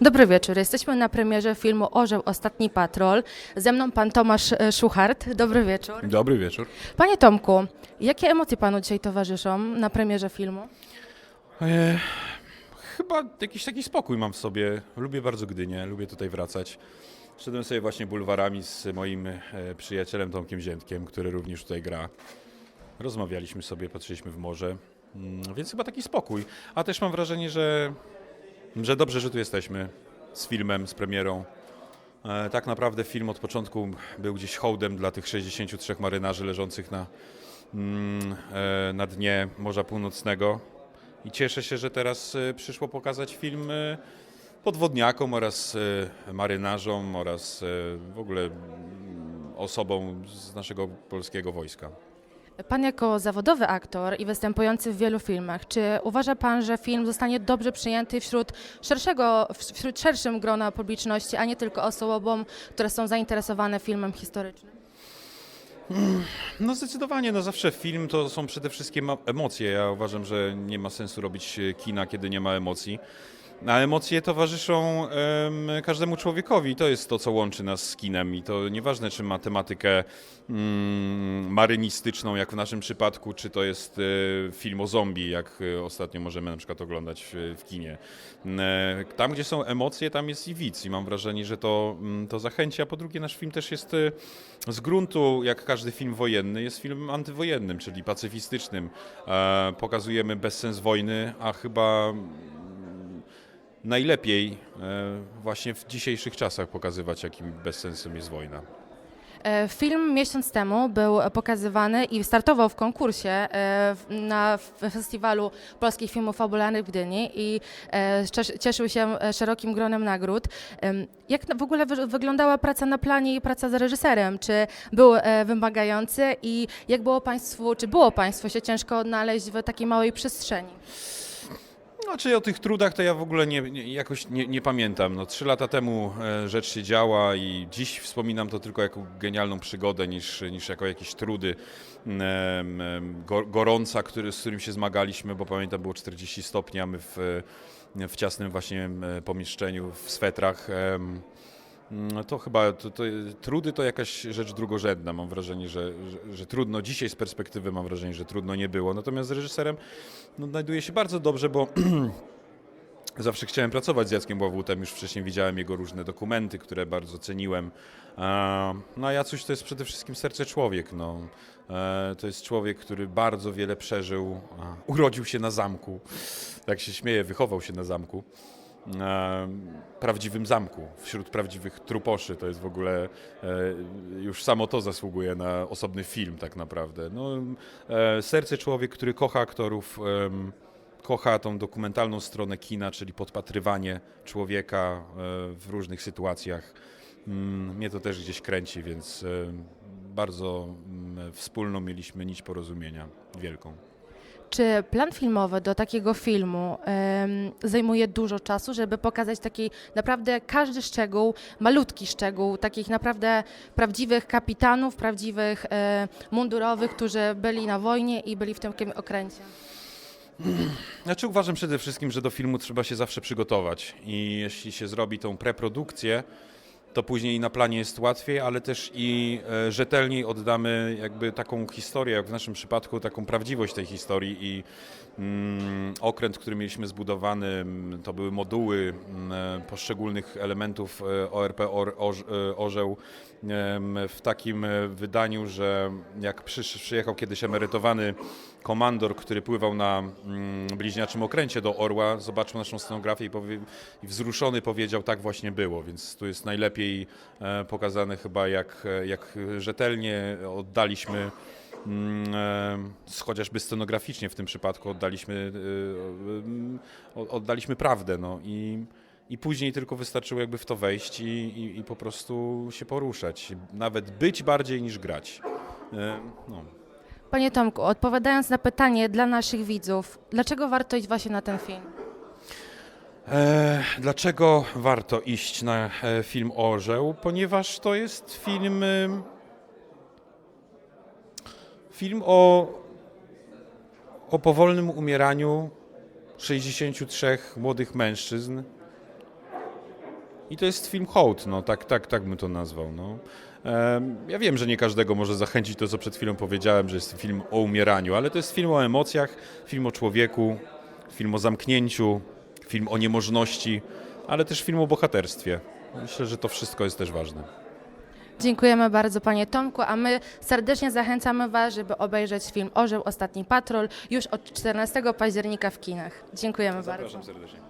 Dobry wieczór. Jesteśmy na premierze filmu Orzeł Ostatni Patrol. Ze mną pan Tomasz e, Szuchart. Dobry wieczór. Dobry wieczór. Panie Tomku, jakie emocje panu dzisiaj towarzyszą na premierze filmu? E, chyba jakiś taki spokój mam w sobie. Lubię bardzo Gdynię, lubię tutaj wracać. Szedłem sobie właśnie bulwarami z moim e, przyjacielem Tomkiem Ziętkiem, który również tutaj gra. Rozmawialiśmy sobie, patrzyliśmy w morze, Mm, więc chyba taki spokój. A też mam wrażenie, że, że dobrze, że tu jesteśmy z filmem, z premierą. E, Tak naprawdę film od początku był gdzieś hołdem dla tych 63 marynarzy leżących na, mm, e, na dnie Morza Północnego. I cieszę się, że teraz e, przyszło pokazać film podwodniakom oraz marynarzom oraz w ogóle mm, osobom z naszego polskiego wojska. Pan jako zawodowy aktor i występujący w wielu filmach, czy uważa pan, że film zostanie dobrze przyjęty wśród szerszego, wśród szerszym grona publiczności, a nie tylko osobom, które są zainteresowane filmem historycznym? No zdecydowanie, no zawsze film to są przede wszystkim emocje. Ja uważam, że nie ma sensu robić kina, kiedy nie ma emocji. A emocje towarzyszą em, każdemu człowiekowi. To jest to, co łączy nas z kinem. I to nieważne, czy ma tematykę mm, marynistyczną, jak w naszym przypadku, czy to jest e, film o zombie, jak e, ostatnio możemy na przykład oglądać w, w kinie. E, Tam, gdzie są emocje, tam jest i widz. I mam wrażenie, że to, mm, to zachęci. A po drugie, nasz film też jest z gruntu, jak każdy film wojenny, jest filmem antywojennym, czyli pacyfistycznym. Pokazujemy bezsens wojny, a chyba najlepiej e, właśnie w dzisiejszych czasach pokazywać, jakim bezsensem jest wojna. E, Film miesiąc temu był pokazywany i startował w konkursie e, na Festiwalu Polskich Filmów Fabularnych w Gdyni i cies- cieszył się szerokim gronem nagród. Jak w ogóle wy- wyglądała praca na planie i praca z reżyserem? Czy był wymagający i jak było Państwu, czy było Państwu się ciężko odnaleźć w takiej małej przestrzeni? Znaczy o tych trudach to ja w ogóle nie, nie, jakoś nie, nie pamiętam. No, trzy lata temu e, rzecz się działa i dziś wspominam to tylko jako genialną przygodę niż, niż jako jakieś trudy. Go- gorąca, który, z którym się zmagaliśmy, bo pamiętam było 40 stopni, a my w, w ciasnym właśnie pomieszczeniu, w swetrach. No to chyba to, to, trudy to jakaś rzecz drugorzędna. Mam wrażenie, że, że, że trudno, dzisiaj z perspektywy mam wrażenie, że trudno nie było. Natomiast z reżyserem no, znajduję się bardzo dobrze, bo zawsze chciałem pracować z Jackiem Ławutem. Już wcześniej widziałem jego różne dokumenty, które bardzo ceniłem. No a Jacuś to jest przede wszystkim serce człowiek. No. E, To jest człowiek, który bardzo wiele przeżył. Urodził się na zamku. Tak się śmieje, wychował się na zamku prawdziwym zamku, wśród prawdziwych truposzy. To jest w ogóle, e, już samo to zasługuje na osobny film tak naprawdę. No, e, serce człowiek, który kocha aktorów, kocha tą dokumentalną stronę kina, czyli podpatrywanie człowieka e, w różnych sytuacjach. Mm, Mnie to też gdzieś kręci, więc bardzo mm, wspólną mieliśmy nić porozumienia, wielką. Czy plan filmowy do takiego filmu zajmuje dużo czasu, żeby pokazać taki naprawdę każdy szczegół, malutki szczegół, takich naprawdę prawdziwych kapitanów, prawdziwych e, mundurowych, którzy byli na wojnie i byli w tym okręcie? Znaczy uważam przede wszystkim, że do filmu trzeba się zawsze przygotować i jeśli się zrobi tą preprodukcję, to później na planie jest łatwiej, ale też i e, rzetelniej oddamy jakby taką historię, jak w naszym przypadku, taką prawdziwość tej historii i mm, okręt, który mieliśmy zbudowany, to były moduły e, poszczególnych elementów e, ORP Or, Orz, Orzeł w takim wydaniu, że jak przyjechał kiedyś emerytowany komandor, który pływał na mm, bliźniaczym okręcie do Orła, zobaczył naszą scenografię i wzruszony powiedział, tak właśnie było, więc tu jest najlepiej e, pokazane chyba, jak, e, jak rzetelnie oddaliśmy mm, e, chociażby scenograficznie w tym przypadku oddaliśmy, oddaliśmy prawdę. No, i, I później tylko wystarczyło jakby w to wejść i, i, i po prostu się poruszać. Nawet być bardziej niż grać. No. Panie Tomku, odpowiadając na pytanie dla naszych widzów, dlaczego warto iść właśnie na ten film? E, dlaczego warto iść na e, film Orzeł? Ponieważ to jest film. em, Film o, o powolnym umieraniu 63 młodych mężczyzn, I to jest film hołd, no tak, tak, tak bym to nazwał. No. Ja wiem, że nie każdego może zachęcić to, co przed chwilą powiedziałem, że jest film o umieraniu, ale to jest film o emocjach, film o człowieku, film o zamknięciu, film o niemożności, ale też film o bohaterstwie. Myślę, że to wszystko jest też ważne. Dziękujemy bardzo Panie Tomku, a my serdecznie zachęcamy Was, żeby obejrzeć film Orzeł Ostatni Patrol już od 14 października w kinach. Dziękujemy bardzo. serdecznie.